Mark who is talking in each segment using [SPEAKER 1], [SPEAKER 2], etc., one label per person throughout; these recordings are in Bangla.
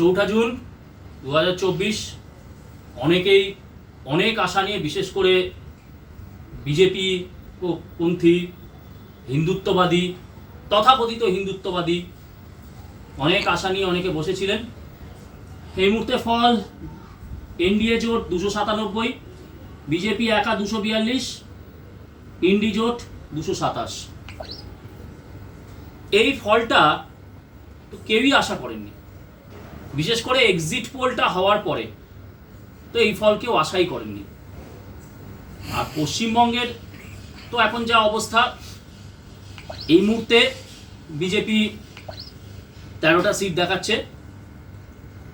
[SPEAKER 1] চৌঠা জুন দু হাজার চব্বিশ অনেকেই অনেক আশা নিয়ে, বিশেষ করে বিজেপি পন্থী হিন্দুত্ববাদী, তথাকথিত হিন্দুত্ববাদী অনেক আশা নিয়ে অনেকে বসেছিলেন। এই মুহূর্তে ফল, এনডিএ জোট দুশো সাতানব্বই, বিজেপি একা দুশো বিয়াল্লিশ ইন্ডি জোট দুশো সাতাশ। এই ফলটা তো কেউই আশা করেননি। বিশেষ করে এক্সিট পোলটা হওয়ার পরে, তো এই ফল কেউ আশাই করেননি। আর পশ্চিমবঙ্গের তো এখন যা অবস্থা, এই মুহূর্তে বিজেপি তেরোটা সিট দেখাচ্ছে,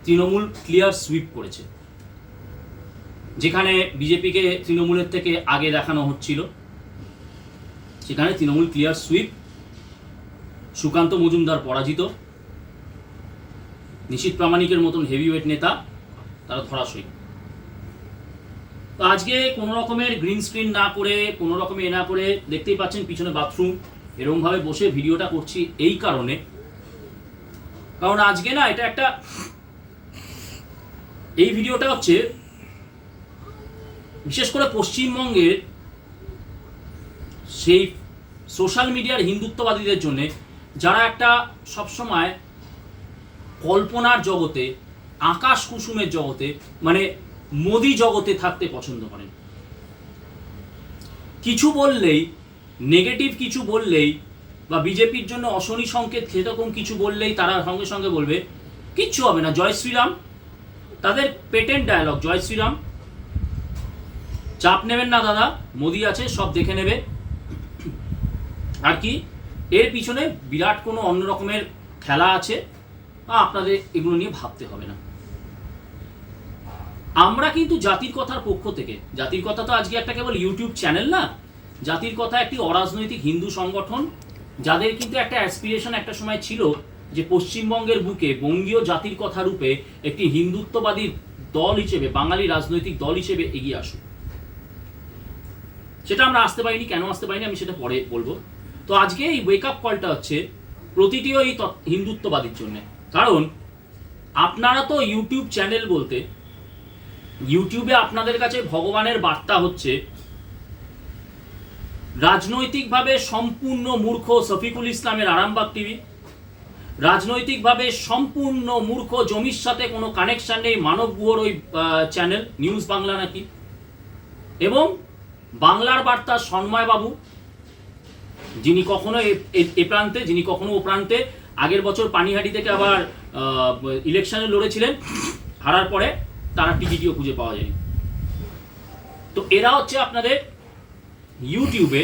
[SPEAKER 1] তৃণমূল ক্লিয়ার সুইপ করেছে। যেখানে বিজেপিকে তৃণমূলের থেকে আগে দেখানো হচ্ছিল, সেখানে তৃণমূল ক্লিয়ার সুইপ সুকান্ত মজুমদার পরাজিত। নিশীত প্রামাণিকের মতন হেভিওয়েট নেতা, তারা ধরাশয়ী। তো আজকে কোনো রকমের গ্রিন স্ক্রিন না করে, কোনো রকমে এ না করে দেখতেই পাচ্ছেন পিছনে বাথরুম এরকমভাবে বসে ভিডিওটা করছি এই কারণে। কারণ আজকে না এটা একটা, এই ভিডিওটা হচ্ছে বিশেষ করে পশ্চিমবঙ্গের সেই সোশ্যাল মিডিয়ার হিন্দুত্ববাদীদের জন্য যারা একটা সবসময় কল্পনার জগতে, আকাশ কুসুমের জগতে মানে মোদি জগতে থাকতে পছন্দ করেন। কিছু বললেই নেগেটিভ কিছু বললেই, বা বিজেপির জন্য অশনি সংকেত সেরকম কিছু বললেই তারা সঙ্গে সঙ্গে বলবে, কিচ্ছু হবে না, জয় শ্রীরাম। তাদের পেটেন্ট ডায়ালগ জয় শ্রীরাম। চাপ নেবেন না দাদা, মোদি আছে, সব দেখে নেবে। আর কি? এর পিছনে বিরাট কোনো অন্য রকমের খেলা আছে। আপনাদের এগুলো নিয়ে ভাবতে হবে না। আমরা কিন্তু জাতির কথার পক্ষ থেকে, জাতির কথা তো আজকে একটা কেবল ইউটিউব চ্যানেল না, জাতির কথা একটি অরাজনৈতিক হিন্দু সংগঠন, যাদের কিন্তু একটা অ্যাসপিরেশন একটা সময় ছিল যে পশ্চিমবঙ্গের বুকে বঙ্গীয় জাতির কথা রূপে একটি হিন্দুত্ববাদী দল হিসেবে, বাঙালি রাজনৈতিক দল হিসেবে এগিয়ে আসুক। সেটা আমরা আসতে পারিনি, কেন আসতে পারিনি আমি সেটা পরে বলব। তো আজকে এই ওয়েক আপ কলটা হচ্ছে, প্রতিটি ওই তৎ- হিন্দুত্ববাদীর জন্য। কারণ আপনারা তো ইউটিউব চ্যানেল বলতে ইউটিউবে আপনাদের কাছে ভগবানের বার্তা হচ্ছে, রাজনৈতিকভাবে সম্পূর্ণ মূর্খ শফিকুল ইসলামের আরামবাগ টিভি রাজনৈতিকভাবে সম্পূর্ণ মূর্খ জমির সাথে কোনো কানেকশন নেই মানব গুহর ওই চ্যানেল নিউজ বাংলা নাকি। এবং বাংলার বার্তা সন্ময় বাবু, যিনি কখনো এ- প্রান্তে, যিনি কখনো ও প্রান্তে আগের বছর পানিহাটি থেকে আবার ইলেকশনে লড়েছিলেন, হারার পরে তারা টিকিটিও খুঁজে পাওয়া যায়নি। তো এরা হচ্ছে আপনাদের ইউটিউবে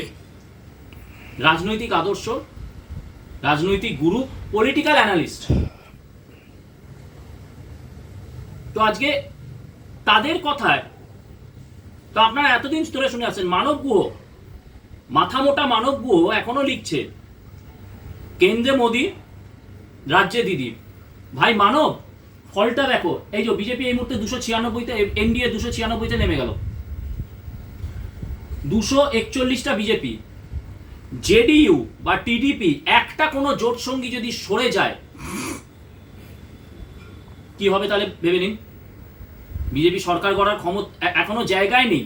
[SPEAKER 1] রাজনৈতিক আদর্শ, রাজনৈতিক গুরু পলিটিক্যাল অ্যানালিস্ট তো আজকে তাদের কথায়, তো আপনারা এতদিন ধরে শুনে আসছেন মানব গুহ, মাথা মোটা মানব গুহ এখনও লিখছে, কেন্দ্রে মোদি রাজ্যে দিদি। ভাই, মানব, ফলটা দেখো। এই যে বিজেপি এই মুহূর্তে দুশো ছিয়ানব্বইতে, এনডিএ দুশো ছিয়ানব্বইতে নেমে গেল। দুশো একচল্লিশটা বিজেপি, জেডিইউ বা টিডিপি, একটা কোনো জোট সঙ্গী যদি সরে যায়, কি হবে তাহলে ভেবে নিন? বিজেপি সরকার গড়ার ক্ষমতা এখনও জায়গায় নেই।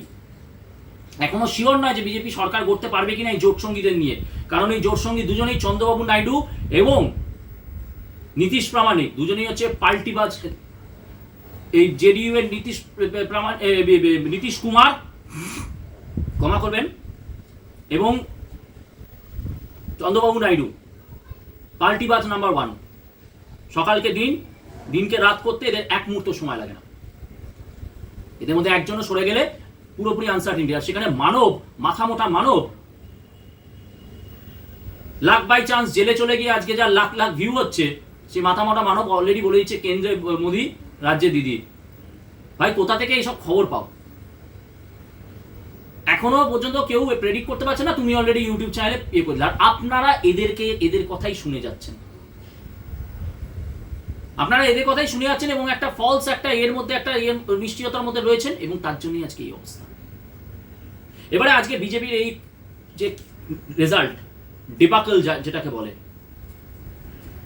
[SPEAKER 1] এখনও শিওর নয় যে বিজেপি সরকার করতে পারবে কিনা এই জোট সঙ্গীদের নিয়ে। কারণ এই জোট সঙ্গী দুজনেই চন্দ্রবাবু নাইডু এবং নীতিশ প্রামাণিক, দুজনেই হচ্ছে পাল্টিবাজ এই জেডিইউ এর নীতিশ নীতিশ কুমার, ক্ষমা করবেন, এবং চন্দ্রবাবু নাইডু পাল্টিবাজ নাম্বার ওয়ান। সকালকে দিন, দিনকে রাত করতে এদের এক মুহূর্ত সময় লাগে না। এদের মধ্যে একজনও সরে গেলে পুরোপুরি আনসার্টিনিটি আর সেখানে মানব, মাথা মোটা মানব। লাখ বাই চান্স জেলে চলে গিয়ে আজকে যা লাখ লাখ ভিউ হচ্ছে সে মাথা মোটা মানব অলরেডি বলে দিচ্ছে কেন্দ্রে মোদি রাজ্যে দিদি। ভাই, কোথা থেকে এইসব খবর পাও? এখনও পর্যন্ত কেউ প্রেডিক্ট করতে পারছে না, তুমি অলরেডি ইউটিউব চ্যানেলে ইয়ে করলে। আর আপনারা এদেরকে, এদের কথাই শুনে যাচ্ছেন। আপনারা এদের কথাই শুনে যাচ্ছেন এবং একটা ফলস একটা এর মধ্যে, একটা এর নিশ্চয়তার মধ্যে রয়েছেন এবং তার জন্যই আজকে এই অবস্থা। এবারে আজকে বিজেপির এই যে রেজাল্ট ডিবাকল যেটাকে বলে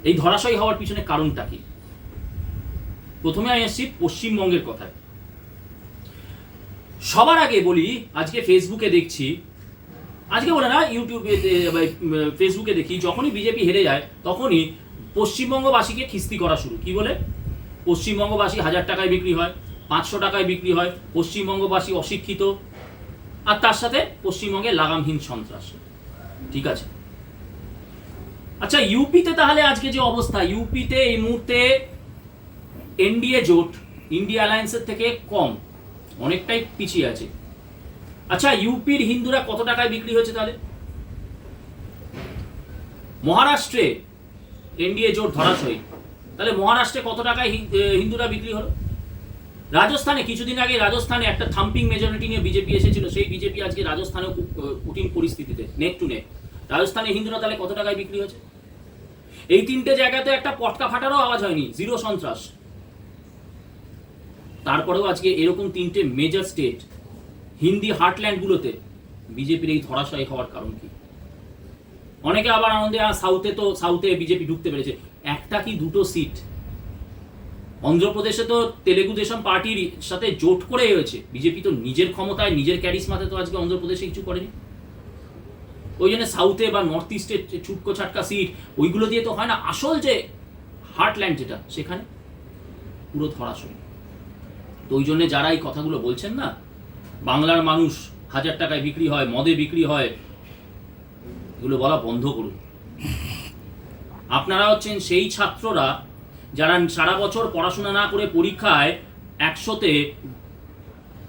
[SPEAKER 1] এই ধরাশয়ী হওয়ার পিছনে কারণটা কি? প্রথমে আমি আসছি পশ্চিমবঙ্গের কথায়। সবার আগে বলি, আজকে ফেসবুকে দেখছি, আজকে বলে না ইউটিউবে ফেসবুকে দেখি, যখনই বিজেপি হেরে যায়, তখনই পশ্চিমবঙ্গবাসীকে খিস্তি করা শুরু। কি বলে? পশ্চিমবঙ্গবাসী হাজার টাকায় বিক্রি হয়, পাঁচশো টাকায় বিক্রি হয়, পশ্চিমবঙ্গবাসী অশিক্ষিত, আর তার সাথে পশ্চিমবঙ্গে লাগামহীন সন্ত্রাস। ঠিক আছে? আচ্ছা ইউপিতে তাহলে আজকে যে অবস্থা? ইউপিতে এই মুহূর্তে এনডিএ জোট, ইন্ডিয়া অ্যালায়েন্সের থেকে কম, অনেকটাই পিছিয়ে আছে। আচ্ছা ইউপির হিন্দুরা কত টাকায় বিক্রি হয়েছে তাহলে? মহারাষ্ট্রে এনডিএ জোট ধরাশয়ী তাহলে মহারাষ্ট্রে কত টাকায় হিন্দুরা বিক্রি হলো? রাজস্থানে, কিছুদিন আগে রাজস্থানে একটা থাম্পিং মেজরিটি নিয়ে বিজেপি এসেছিল, সেই বিজেপি আজকে রাজস্থানেও কঠিন পরিস্থিতিতে নেক টু নেক রাজস্থানে হিন্দুরা তাহলে কত টাকায় বিক্রি হয়েছে? এই তিনটে জায়গাতে একটা পটকা ফাটারও আওয়াজ হয়নি, জিরো সন্ত্রাস। তারপরেও আজকে এরকম তিনটে মেজর স্টেট হিন্দি হার্টল্যান্ডগুলোতে বিজেপির এই ধরাশায়ী হওয়ার কারণ কি? অনেকে আবার আনন্দে সাউথে তো সাউথে বিজেপি ঢুকতে পেরেছে। একটা কি দুটো সিট অন্ধ্রপ্রদেশে তো তেলেগু দেশম পার্টির সাথে জোট করে হয়েছে। বিজেপি তো নিজের ক্ষমতায়, নিজের ক্যারিসমাতে তো আজকে অন্ধ্রপ্রদেশে কিছু করেনি। ওই জন্য সাউথে বা নর্থ ইস্টের যে ছুটকো ছাটকা সিট ওইগুলো দিয়ে তো হয় না। আসল যে হার্টল্যান্ড যেটা, সেখানে পুরো ধরাশয়ী। তো ওই জন্য যারা এই কথাগুলো বলছেন না, বাংলার মানুষ হাজার টাকায় বিক্রি হয়, মদে বিক্রি হয়, এগুলো বলা বন্ধ করুন। আপনারা হচ্ছেন সেই ছাত্ররা যারা সারা বছর পড়াশোনা না করে পরীক্ষায় একশোতে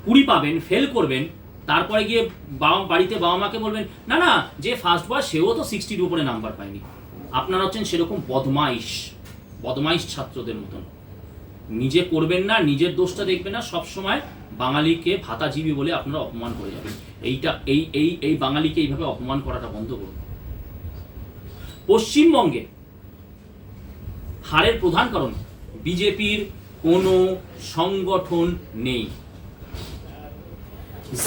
[SPEAKER 1] কুড়ি পাবেন ফেল করবেন তারপরে গিয়ে বাবা, বাড়িতে বাবা মাকে বলবেন, না না, যে ফার্স্ট বয় সেও তো সিক্সটির উপরে নাম্বার পায়নি। আপনারা হচ্ছেন সেরকম বদমাইশ বদমাইশ ছাত্রদের মতন। নিজে করবেন না, নিজের দোষটা দেখবেন না, সব সময় বাঙালিকে ভাতাজীবী বলে আপনারা অপমান করে যাবেন। এইটা, এই এই এই বাঙালিকে এইভাবে অপমান করাটা বন্ধ করুন। পশ্চিমবঙ্গে হারের প্রধান কারণ বিজেপির কোনো সংগঠন নেই।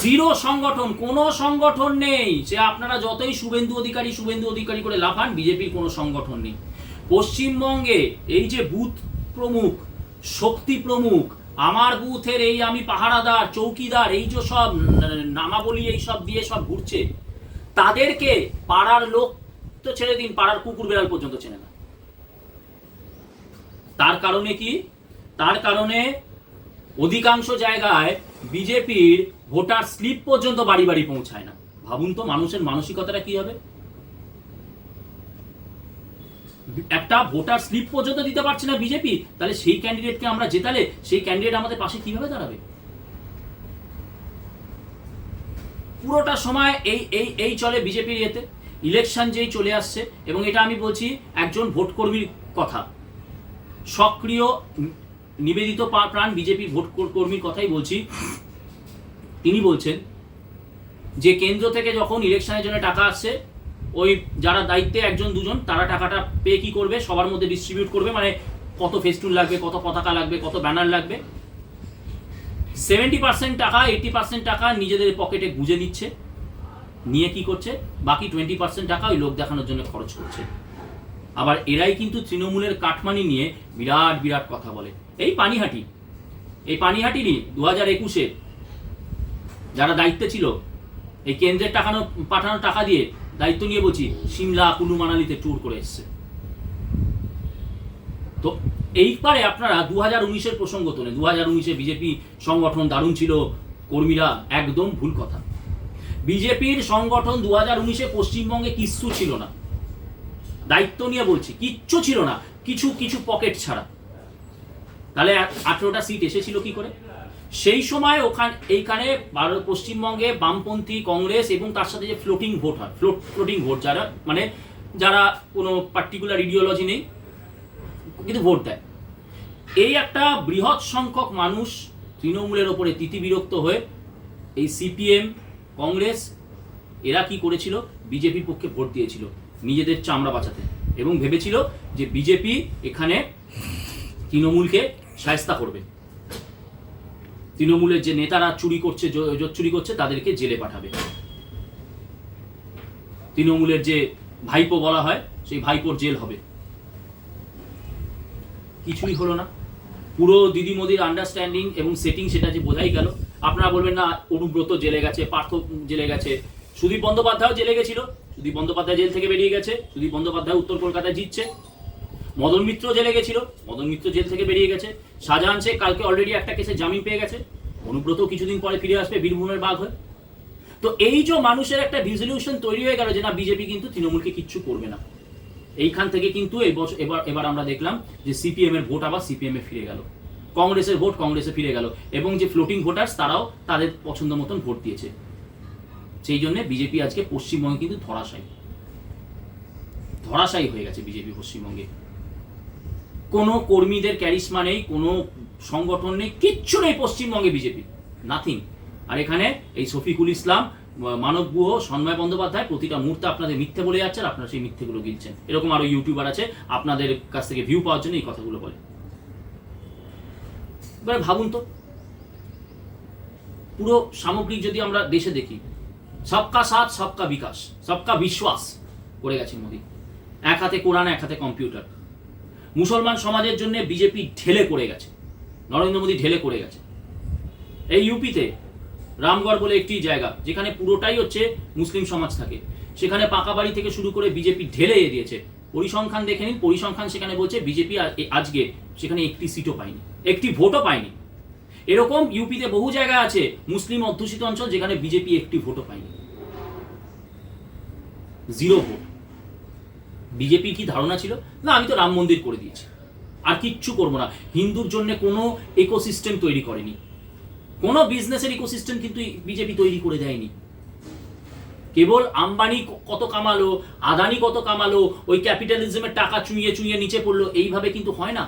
[SPEAKER 1] জিরো সংগঠন, কোনো সংগঠন নেই। সে আপনারা যতই শুভেন্দু অধিকারী শুভেন্দু অধিকারী করে লাফান, বিজেপির কোনো সংগঠন নেই। পশ্চিমবঙ্গে এই যে বুথ প্রমুখ, শক্তি প্রমুখ, আমার বুথের এই আমি পাহারাদার, চৌকিদার, এই যে সব নামাবলী, এই সব দিয়ে সব ঘুরছে, তাদেরকে পাড়ার লোক তো ছেড়ে দিন, পাড়ার কুকুর বেড়াল পর্যন্ত চেনে না। তার কারণে কি? তার কারণে অধিকাংশ জায়গায় বিজেপির ভোটার স্লিপ পর্যন্ত বাড়ি বাড়ি পৌঁছায় না। ভাবুন তো মানুষের মানসিকতাটা কি হবে? একটা ভোটার স্লিপ পর্যন্ত দিতে পারছে না বিজেপি, তাহলে সেই ক্যান্ডিডেটকে আমরা জেতালে সেই ক্যান্ডিডেট আমাদের পাশে কীভাবে দাঁড়াবে? পুরোটা সময় এই এই এই চলে বিজেপির ইয়েতে। ইলেকশন যেই চলে আসছে, এবং এটা আমি বলছি একজন ভোট কর্মীর কথা। সক্রিয়, নিবেদিত প্রাণ বিজেপি ভোট কর্মীর কথাই বলছি। তিনি বলছেন যে কেন্দ্র থেকে যখন ইলেকশনের জন্য টাকা আসছে, ওই যারা দায়িত্বে একজন, দুজন, তারা টাকাটা পে কি করবে? সবার মধ্যে ডিস্ট্রিবিউট করবে মানে কত ফেস্টুন লাগবে, কত পতাকা লাগবে, কত ব্যানার লাগবে। সেভেন্টি পার্সেন্ট টাকা এইটি পার্সেন্ট টাকা নিজেদের পকেটে গুঁজে নিচ্ছে। নিয়ে কি করছে? বাকি টোয়েন্টি পার্সেন্ট টাকা ওই লোক দেখানোর জন্য খরচ করছে। আবার এরাই কিন্তু তৃণমূলের কাঠমানি নিয়ে বিরাট বিরাট কথা বলে। এই পানিহাটি, এই পানিহাটিরই দু হাজার একুশে যারা দায়িত্বে ছিল, এই কেন্দ্রের টাকানো, পাঠানো টাকা দিয়ে দায়িত্ব নিয়ে বলছি, সিমলা কুলু মানালিতে ট্যুর করে এসছে। তো এইবারে আপনারা দু হাজার উনিশের প্রসঙ্গ তোলে দু হাজার উনিশে বিজেপি সংগঠন দারুণ ছিল, কর্মীরা একদম ভুল কথা। বিজেপির সংগঠন দু হাজার উনিশে পশ্চিমবঙ্গে কিচ্ছু ছিল না। দায়িত্ব নিয়ে বলছি, কিচ্ছু ছিল না। কিছু কিছু পকেট ছাড়া। তাহলে আঠেরোটা সিট এসেছিল কি করে? সেই সময় ওখান, এইখানে ভারত, পশ্চিমবঙ্গে বামপন্থী কংগ্রেস এবং তার সাথে যে ফ্লোটিং ভোট হয় ফ্লোট ফ্লোটিং ভোট যারা মানে যারা কোনো পার্টিকুলার ইডিওলজি নেই, কিন্তু ভোট দেয়। এই একটা বৃহৎ সংখ্যক মানুষ তৃণমূলের ওপরে তিতিবিরক্ত হয়ে এই সিপিএম কংগ্রেস, এরা কি করেছিল? বিজেপির পক্ষে ভোট দিয়েছিল নিজেদের চামড়া বাঁচাতে। এবং ভেবেছিল যে বিজেপি এখানে তৃণমূলকে সায়স্তা করবে। তৃণমূলের যে নেতারা চুরি করছে, জ- জোট চুরি করছে, তাদেরকে জেলে পাঠাবে। তৃণমূলের যে ভাইপো বলা হয়, সেই ভাইপোর জেল হবে। কিছুই হলো না। পুরো দিদি মোদির আন্ডারস্ট্যান্ডিং এবং সেটিং সেটা যে বোঝাই গেল। আপনারা বলবেন, না অনুব্রত জেলে গেছে, পার্থ জেলে গেছে। সুদীপ বন্দ্যোপাধ্যায়ও জেলে গেছিল। সুদীপ বন্দ্যোপাধ্যায় জেল থেকে বেরিয়ে গেছে। সুদীপ বন্দ্যোপাধ্যায় উত্তর কলকাতায় জিতছে। মদন মিত্র জেলে গেছিল। মদন মিত্র জেল থেকে বেরিয়ে গেছে। শাহজাহান শেখ কালকে অলরেডি একটা কেসে জামিন পেয়ে গেছে। অনুব্রত কিছুদিন পরে ফিরে আসবে, বীরভূমের বাঘ হয়ে। তো এই যে মানুষের একটা রিজলিউশন তৈরি হয়ে গেল যে না বিজেপি কিন্তু তৃণমূলকে কিচ্ছু করবে না। এইখান থেকে কিন্তু এবার এবার আমরা দেখলাম যে সিপিএম এর ভোট আবার সিপিএম এ ফিরে গেল। কংগ্রেসের ভোট কংগ্রেসে ফিরে গেল এবং যে ফ্লোটিং ভোটার্স তারাও তাদের পছন্দ মতন ভোট দিয়েছে। সেই জন্য বিজেপি আজকে পশ্চিমবঙ্গে কিন্তু ধরাশায়ী। ধরাশায়ী হয়ে গেছে বিজেপি পশ্চিমবঙ্গে। কোনো কর্মীদের ক্যারিশমা নেই, কোনো সংগঠন নেই, কিচ্ছু নেই পশ্চিমবঙ্গে বিজেপি নাথিং আর এখানে এই শফিকুল ইসলাম মানব গুহ, সন্ময় বন্দ্যোপাধ্যায় প্রতিটা মুহূর্তে আপনাদের মিথ্যে বলে যাচ্ছে আর আপনারা সেই মিথ্যেগুলো গিলছেন। এরকম আরও ইউটিউবার আছে, আপনাদের কাছ থেকে ভিউ পাওয়ার জন্য এই কথাগুলো বলে। এবার ভাবুন তো, পুরো সামগ্রিক যদি আমরা দেশে দেখি, সবকা সাথ, সবকা বিকাশ, সবকা বিশ্বাস, করে গেছে মোদী। এক হাতে কোরআন, এক হাতে কম্পিউটার। মুসলমান সমাজের জন্য বিজেপি ঢেলে করে গেছে, নরেন্দ্র মোদী ঢেলে করে গেছে। এই ইউপিতে রামগড় বলে একটি জায়গা, যেখানে পুরোটাই হচ্ছে মুসলিম সমাজ থাকে। সেখানে পাকা বাড়ি থেকে শুরু করে বিজেপি ঢেলে দিয়েছে। পরিসংখ্যান দেখে নিন, পরিসংখ্যান সেখানে বলছে বিজেপি আজকে সেখানে একটি সিটও পায়নি, একটি ভোটও পায়নি। এরকম ইউপিতে বহু জায়গা আছে মুসলিম অধ্যুষিত অঞ্চল যেখানে বিজেপি একটি ভোটও পায়নি। Zero vote. বিজেপি কি ধারণা ছিল? না, আমি তো রাম মন্দির করে দিয়েছি। আর কিচ্ছু করব না। হিন্দুর জন্য কোনো ইকোসিস্টেম তৈরি করেনি। কোনো বিজনেসের ইকোসিস্টেম কিন্তু বিজেপি তৈরি করে দেয়নি। কেবল আম্বানি কত কামালো, আদানি কত কামালো, ওই ক্যাপিটালিজমের টাকা চুইয়ে চুইয়ে নিচে পড়ল, এইভাবে কিন্তু হয় না।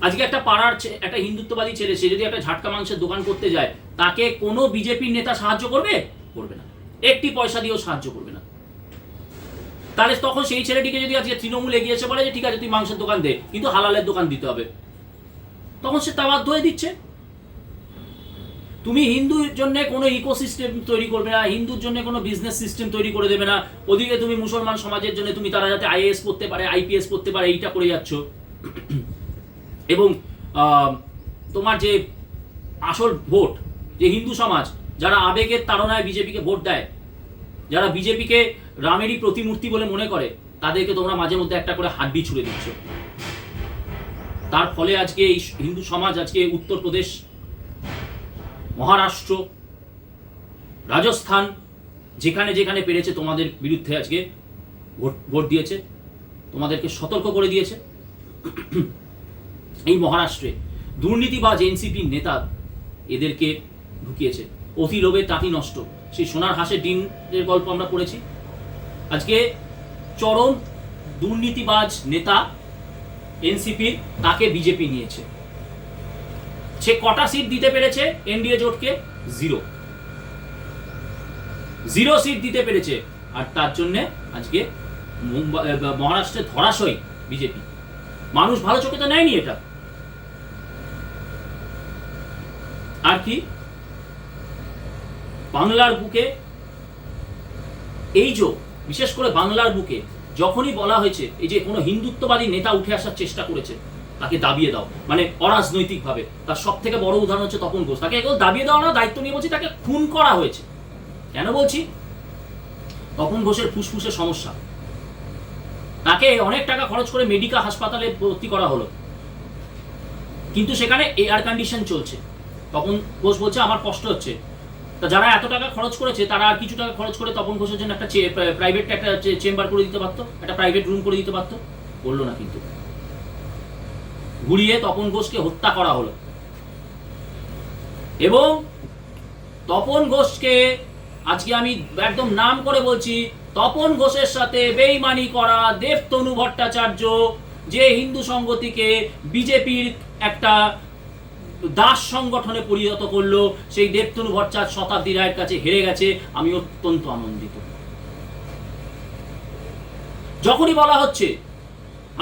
[SPEAKER 1] আজকে একটা পাড়ার একটা হিন্দুত্ববাদী ছেলে, সে যদি একটা ঝাটকা মাংসের দোকান করতে যায়, তাকে কোনো বিজেপির নেতা সাহায্য করবে? করবে না। একটি পয়সা দিয়েও সাহায্য করবে না। তাহলে তখন সেই ছেলেটিকে যদি আজকে তৃণমূল এগিয়েছে বলে যে, ঠিক আছে, তুই মাংসের দোকান দে, কিন্তু হালালের দোকান দিতে হবে। তখন সে তা বাধ্য হয়ে দিচ্ছে। তুমি হিন্দুর জন্য কোনো ইকোসিস্টেম তৈরি করবে না, হিন্দুর জন্য কোনো বিজনেস সিস্টেম তৈরি করে দেবে না। ওদিকে তুমি মুসলমান সমাজের জন্য তুমি তারা যাতে আইএএস করতে পারে আইপিএস করতে পারে, এইটা করে যাচ্ছ। এবং তোমার যে আসল ভোট, যে হিন্দু সমাজ, যারা আবেগের তাড়নায় বিজেপিকে ভোট দেয়, যারা বিজেপিকে রামেরই প্রতিমূর্তি বলে মনে করে, তাদেরকে তোমরা মাঝে মধ্যে একটা করে হাড্ডি ছুড়ে দিচ্ছ। তার ফলে আজকে এই হিন্দু সমাজ, আজকে উত্তরপ্রদেশ মহারাষ্ট্র, রাজস্থান, যেখানে যেখানে পেরেছে তোমাদের বিরুদ্ধে আজকে ভোট ভোট দিয়েছে, তোমাদেরকে সতর্ক করে দিয়েছে। এই মহারাষ্ট্রে দুর্নীতিবাজ এনসিপি নেতা এদেরকে ঢুকিয়েছে। অতি লোভে তাঁতি নষ্ট। সেই সোনার হাসে ডিমের গল্প আমরা পড়েছি। আজকে চরম দুর্নীতিবাজ নেতা এনসিপির তাকে বিজেপি নিয়েছে। সে কটা সিট দিতে পেরেছে এনডিএ জোটকে? জিরো জিরো সিট দিতে পেরেছে। আর তার জন্য আজকে মুম্বাই মহারাষ্ট্রে ধরাশয় বিজেপি। মানুষ ভালো চোখে তো নেয়নি এটা। আর কি? বাংলার বুকে এই যে বিশেষ করে বাংলার বুকে যখনই বলা হয়েছে এই যে কোনো হিন্দুত্ববাদী নেতা উঠে আসার চেষ্টা করেছে, তাকে দাবিয়ে দাও। মানে অরাজনৈতিক ভাবে তার সব থেকে বড় উদাহরণ হচ্ছে তপন ঘোষ। তাকে দাবিয়ে দেওয়া না, দায়িত্ব নিয়ে বলছি তাকে খুন করা হয়েছে। কেন বলছি? তপন ঘোষের ফুসফুসের সমস্যা। তাকে অনেক টাকা খরচ করে মেডিকা হাসপাতালে ভর্তি করা হলো। কিন্তু সেখানে এয়ার কন্ডিশন চলছে। তপন ঘোষ বলছে, আমার কষ্ট হচ্ছে। তা যারা এত টাকা খরচ করেছে, তারা আর কিছু টাকা খরচ করে তপন ঘোষের জন্য একটা প্রাইভেট একটা চেম্বার করে দিতে পারতো? একটা প্রাইভেট রুম করে দিতে পারতো? করল না কিন্তু। ঘুরিয়ে তপন ঘোষকে হত্যা করা হলো। এবং তপন ঘোষকে আজকে আমি একদম নাম করে বলছি, তপন ঘোষের সাথে বেইমানি করা দেবতনু ভট্টাচার্য, যে হিন্দু সংগতিকে বিজেপির একটা দাস সংগঠনে পরিণত করল, সেই দেবতনু ভট্টাচার্য শতাব্দী রায়ের কাছে হেরে গেছে, আমি অত্যন্ত আনন্দিত। যখনই বলা হচ্ছে,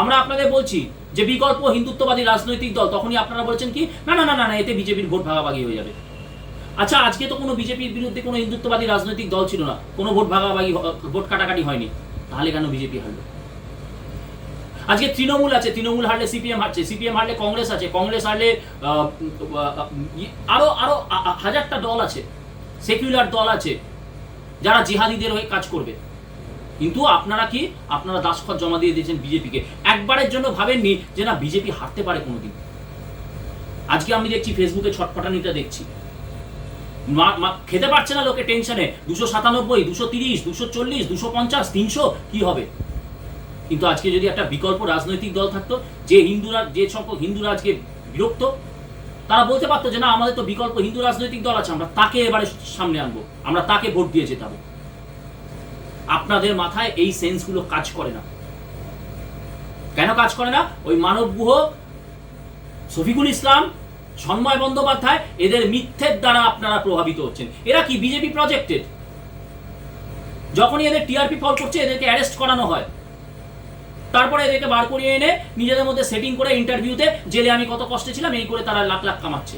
[SPEAKER 1] আমরা আপনাদের বলছি যে বিকল্প হিন্দুত্ববাদী রাজনৈতিক দল, তখনই আপনারা বলছেন কি, না না না না না, এতে বিজেপির ভোট ভাগাভাগি হয়ে যাবে। আচ্ছা আজকে তো কোনো বিজেপির বিরুদ্ধে কোনো হিন্দুত্ববাদী রাজনৈতিক দল ছিল না, কোনো ভোট ভাগাভাগি, ভোট কাটাকাটি হয়নি, তাহলে কেন বিজেপি হারলো? আজকে তৃণমূল আছে, তৃণমূল হারলে সিপিএম হারছে, সিপিএম হারলে কংগ্রেস আছে, কংগ্রেস হারলে আরও আরও হাজারটা দল আছে, সেকুলার দল আছে, যারা জিহাদিদের হয়ে কাজ করবে। কিন্তু আপনারা কি, আপনারা দাসখত জমা দিয়ে দিয়েছেন বিজেপিকে। একবারের জন্য ভাবেননি যে না, বিজেপি হারতে পারে কোনোদিন। আজকে আমি দেখছি ফেসবুকে ছটফটানিটা দেখছি। খেতে পারছে না লোকে টেনশনে। দুশো সাতানব্বই, দুশো তিরিশ, দুশো চল্লিশ, দুশো পঞ্চাশ, তিনশো, কি হবে? কিন্তু আজকে যদি একটা বিকল্প রাজনৈতিক দল থাকতো, যে হিন্দুরা যে সংখ্যক হিন্দুরা আজকে বিরক্ত, তারা বলতে পারতো যে, না, আমাদের তো বিকল্প হিন্দু রাজনৈতিক দল আছে, আমরা তাকে এবারে সামনে আনব, আমরা তাকে ভোট দিয়ে জেতাবো। আপনাদের মাথায় এই সেন্সগুলো কাজ করে না। কেন কাজ করে না? ওই মানব গুহ, শফিকুল ইসলাম, সন্ময় বন্দ্যোপাধ্যায়, এদের মিথ্যের দ্বারা আপনারা প্রভাবিত হচ্ছেন। এরা কি বিজেপি প্রজেক্টেড যখনই এদের টিআরপি ফল করছে, এদেরকে অ্যারেস্ট করানো হয়। তারপরে এদেরকে বার করিয়ে এনে নিজেদের মধ্যে সেটিং করে ইন্টারভিউতে জেলে আমি কত কষ্টে ছিলাম, এই করে তারা লাখ লাখ কামাচ্ছে।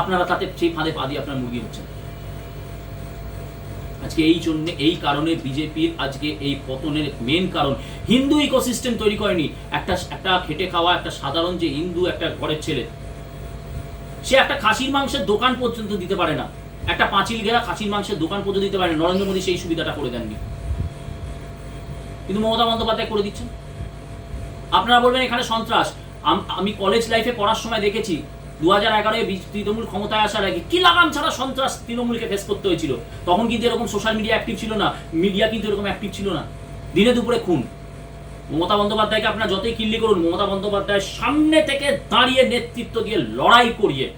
[SPEAKER 1] আপনারা তাতে সেই ফাঁদে পা দিয়ে আপনার মুরগি হচ্ছেন। আজকে এই জন্য, এই কারণে বিজেপির আজকে এই পতনের মেন কারণ। হিন্দু ইকোসিস্টেম তৈরি করেনি। একটা একটা খেটে খাওয়া, একটা সাধারণ যে হিন্দু একটা ঘরের ছেলে, সে একটা খাসির মাংসের দোকান পর্যন্ত দিতে পারে না। একটা পাঁচিল ঘেরা খাসির মাংসের দোকান পর্যন্ত দিতে পারে নরেন্দ্র মোদী সেই সুবিধাটা করে দেননি। কিন্তু মমতা বন্দ্যোপাধ্যায় করে দিচ্ছেন। আপনারা বলবেন এখানে সন্ত্রাস। আম- কলেজ লাইফে পড়ার সময় দেখেছি দু হাজার এগারোয় তৃণমূল ক্ষমতায় আসার আগে কি লাগাম ছাড়া সন্ত্রাস তৃণমূলকে ফেস করতে হয়েছিল? তখন কিন্তু এরকম সোশ্যাল মিডিয়া অ্যাক্টিভ ছিল না মিডিয়া কিন্তু এরকম অ্যাক্টিভ ছিল না। দিনে দুপুরে খুন। মমতা বন্দ্যোপাধ্যায়কে আপনারা যতই কিল্লি করুন, মমতা বন্দ্যোপাধ্যায়ের সামনে থেকে দাঁড়িয়ে নেতৃত্ব দিয়ে লড়াই করিয়ে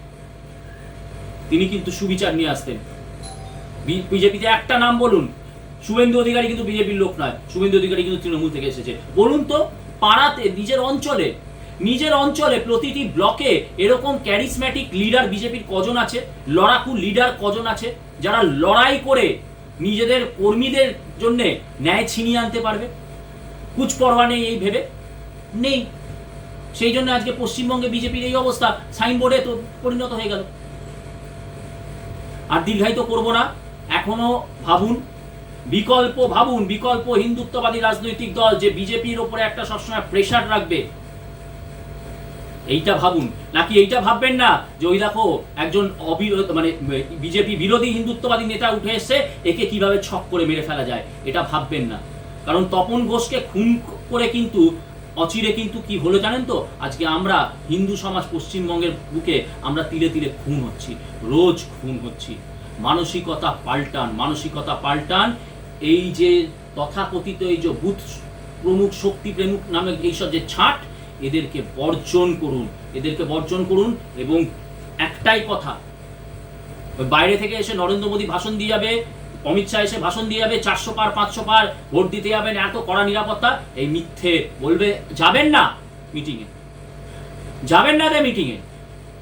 [SPEAKER 1] তিনি কিন্তু সুবিচার নিয়ে আসতেন। বিজেপিতে একটা নাম বলুন। শুভেন্দু অধিকারী কিন্তু বিজেপির লোক নয়, শুভেন্দু অধিকারী কিন্তু তৃণমূল থেকে এসেছে। বলুন তো, পাড়াতে, নিজের অঞ্চলে নিজের অঞ্চলে প্রতিটি ব্লকে এরকম ক্যারিসম্যাটিক লিডার বিজেপির কজন আছে? লড়াকু লিডার কজন আছে? যারা লড়াই করে নিজেদের কর্মীদের জন্য ন্যায় ছিনিয়ে আনতে পারবে? কুচ পরোয়া নেই এই ভেবে? নেই। সেই জন্য আজকে পশ্চিমবঙ্গে বিজেপির এই অবস্থা, সাইনবোর্ডে তো পরিণত হয়ে গেল। আর দীর্ঘায়িত করব না, এখনও ভাবুন বিকল্প ভাবুন, বিকল্প হিন্দুত্ববাদী রাজনৈতিক দল যে বিজেপির ওপরে একটা সবসময় প্রেশার রাখবে। এইটা ভাবুন। নাকি এইটা ভাববেন না যে ওই দেখো একজন অবিরোধ মানে বিজেপি বিরোধী হিন্দুত্ববাদী নেতা উঠে এসছে একে কীভাবে ছক করে মেরে ফেলা যায়, এটা ভাববেন না। কারণ তপন ঘোষকে খুন করে কিন্তু, অচিরে কিন্তু কি হলো জানেন তো? আজকে আমরা হিন্দু সমাজ পশ্চিমবঙ্গের বুকে আমরা তিলে তিলে খুন হচ্ছি, রোজ খুন হচ্ছি। মানসিকতা পাল্টান মানসিকতা পাল্টান এই যে তথাকথিত এই যে বুথ প্রমুখ শক্তি প্রমুখ নামে এইসব যে ছাট, এদেরকে বর্জন করুন। এদেরকে বর্জন করুন এবং একটাই কথা, বাইরে থেকে এসে নরেন্দ্র মোদী ভাষণ দিয়ে যাবে, অমিত শাহ এসে ভাষণ দিয়ে যাবে, চারশো পার, পাঁচশো পার ভোট দিতে যাবেন, এত কড়া নিরাপত্তা, এই মিথ্যে বলবে, যাবেন না মিটিংয়ে যাবেন না রে মিটিংয়ে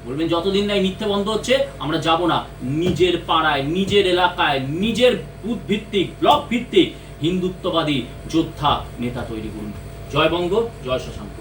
[SPEAKER 1] বলবেন, যতদিন না এই মিথ্যে বন্ধ হচ্ছে, আমরা যাব না। নিজের পাড়ায়, নিজের এলাকায়, নিজের বুথ ভিত্তিক ব্লক ভিত্তিক হিন্দুত্ববাদী যোদ্ধা নেতা তৈরি করুন। জয় বঙ্গ, জয় শশাঙ্ক।